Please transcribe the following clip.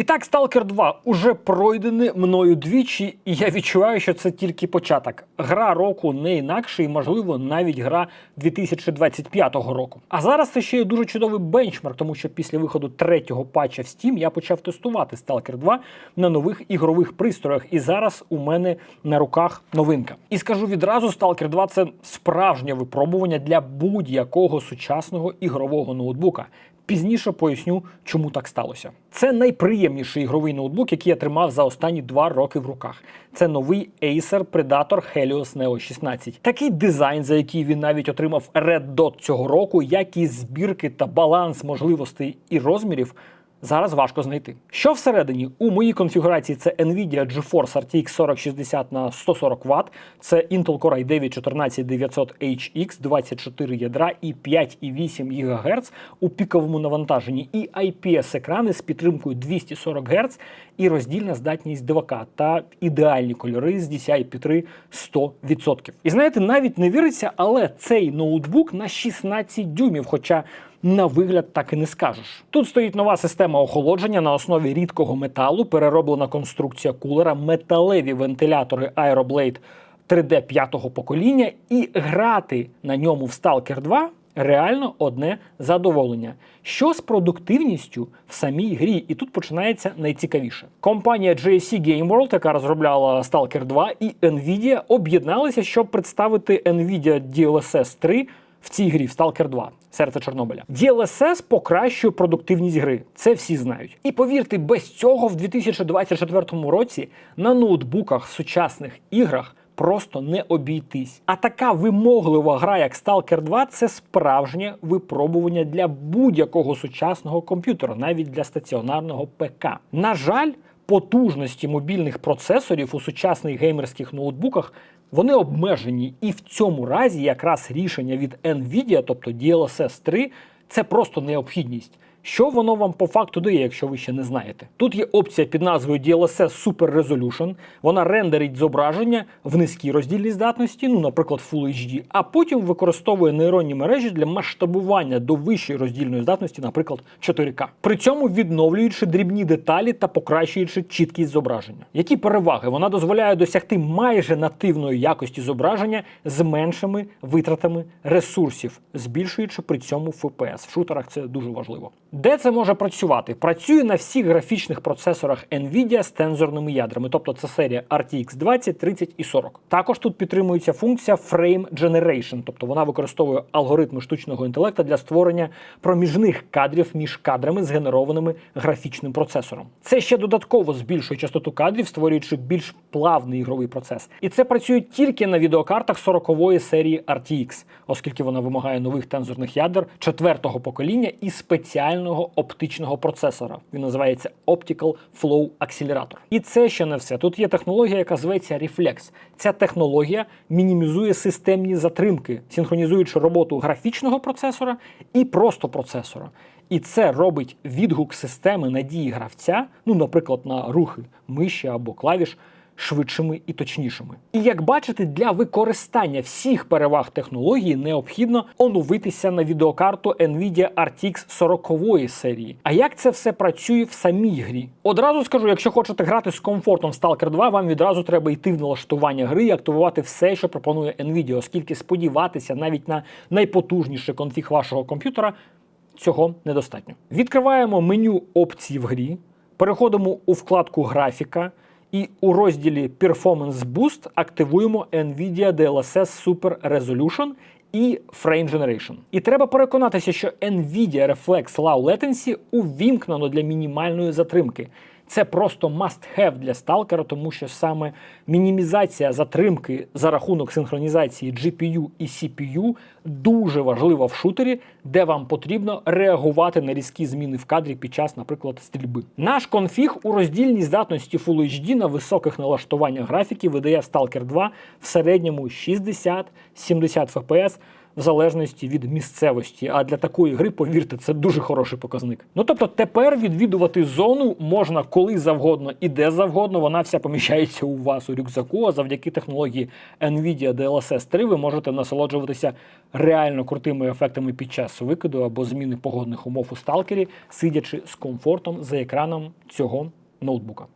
І так, Stalker 2 уже пройдений мною двічі, і я відчуваю, що це тільки початок. Гра року не інакше, і, можливо, навіть гра 2025 року. А зараз це ще є дуже чудовий бенчмарк, тому що після виходу третього патча в Steam я почав тестувати Stalker 2 на нових ігрових пристроях. І зараз у мене на руках новинка. І скажу відразу: Stalker 2 це справжнє випробування для будь-якого сучасного ігрового ноутбука. Пізніше поясню, чому так сталося. Це найприємніший ігровий ноутбук, який я тримав за останні два роки в руках. Це новий Acer Predator Helios Neo 16. Такий дизайн, за який він навіть отримав Red Dot цього року, як і збірки та баланс можливостей і розмірів. Зараз важко знайти. Що всередині? У моїй конфігурації це Nvidia GeForce RTX 4060 на 140 Вт, це Intel Core i9 14900HX, 24 ядра і 5,8 ГГц у піковому навантаженні, і IPS-екрани з підтримкою 240 Гц і роздільна здатність 2К та ідеальні кольори з DCI-P3 100%. І знаєте, навіть не віриться, але цей ноутбук на 16 дюймів, хоча на вигляд так і не скажеш. Тут стоїть нова система охолодження на основі рідкого металу, перероблена конструкція кулера, металеві вентилятори Aeroblade 3D п'ятого покоління, і грати на ньому в Stalker 2 реально одне задоволення. Що з продуктивністю в самій грі? І тут починається найцікавіше. Компанія GSC Game World, яка розробляла Stalker 2, і Nvidia об'єдналися, щоб представити Nvidia DLSS 3 в цій грі в Stalker 2. Серце Чорнобиля. DLSS покращує продуктивність гри. Це всі знають. І повірте, без цього в 2024 році на ноутбуках в сучасних іграх просто не обійтись. А така вимоглива гра, як Stalker 2, це справжнє випробування для будь-якого сучасного комп'ютера, навіть для стаціонарного ПК. На жаль, потужності мобільних процесорів у сучасних геймерських ноутбуках вони обмежені, і в цьому разі якраз рішення від Nvidia, тобто DLSS 3, це просто необхідність. Що воно вам по факту дає, якщо ви ще не знаєте? Тут є опція під назвою DLSS Super Resolution. Вона рендерить зображення в низькій роздільній здатності, ну, наприклад, Full HD, а потім використовує нейронні мережі для масштабування до вищої роздільної здатності, наприклад, 4К. При цьому відновлюючи дрібні деталі та покращуючи чіткість зображення. Які переваги? Вона дозволяє досягти майже нативної якості зображення з меншими витратами ресурсів, збільшуючи при цьому FPS. В шутерах це дуже важливо. Де це може працювати? Працює на всіх графічних процесорах Nvidia з тензорними ядрами, тобто це серія RTX 20, 30 і 40. Також тут підтримується функція Frame Generation, тобто вона використовує алгоритми штучного інтелекту для створення проміжних кадрів між кадрами, згенерованими графічним процесором. Це ще додатково збільшує частоту кадрів, створюючи більш плавний ігровий процес. І це працює тільки на відеокартах 40-ї серії RTX, оскільки вона вимагає нових тензорних ядер четвертого покоління і спеціального оптичного процесора. Він називається Optical Flow Accelerator. І це ще не все. Тут є технологія, яка зветься Reflex. Ця технологія мінімізує системні затримки, синхронізуючи роботу графічного процесора і просто процесора. І це робить відгук системи надії гравця, ну, наприклад, на рухи миші або клавіш швидшими і точнішими. І як бачите, для використання всіх переваг технології необхідно оновитися на відеокарту Nvidia RTX 40 серії. А як це все працює в самій грі? Одразу скажу, якщо хочете грати з комфортом в Stalker 2, вам відразу треба йти в налаштування гри і активувати все, що пропонує Nvidia, оскільки сподіватися навіть на найпотужніший конфіг вашого комп'ютера цього недостатньо. Відкриваємо меню опцій в грі, переходимо у вкладку графіка. І у розділі Performance Boost активуємо NVIDIA DLSS Super Resolution і Frame Generation. І треба переконатися, що NVIDIA Reflex Low Latency увімкнено для мінімальної затримки. Це просто must-have для сталкера, тому що саме мінімізація затримки за рахунок синхронізації GPU і CPU дуже важлива в шутері, де вам потрібно реагувати на різкі зміни в кадрі під час, наприклад, стрільби. Наш конфіг у роздільній здатності Full HD на високих налаштуваннях графіки видає Stalker 2 в середньому 60-70 FPS. В залежності від місцевості. А для такої гри, повірте, це дуже хороший показник. Ну тобто, тепер відвідувати зону можна коли завгодно і де завгодно. Вона вся поміщається у вас у рюкзаку. А завдяки технології Nvidia DLSS 3 ви можете насолоджуватися реально крутими ефектами під час викиду або зміни погодних умов у сталкері, сидячи з комфортом за екраном цього ноутбука.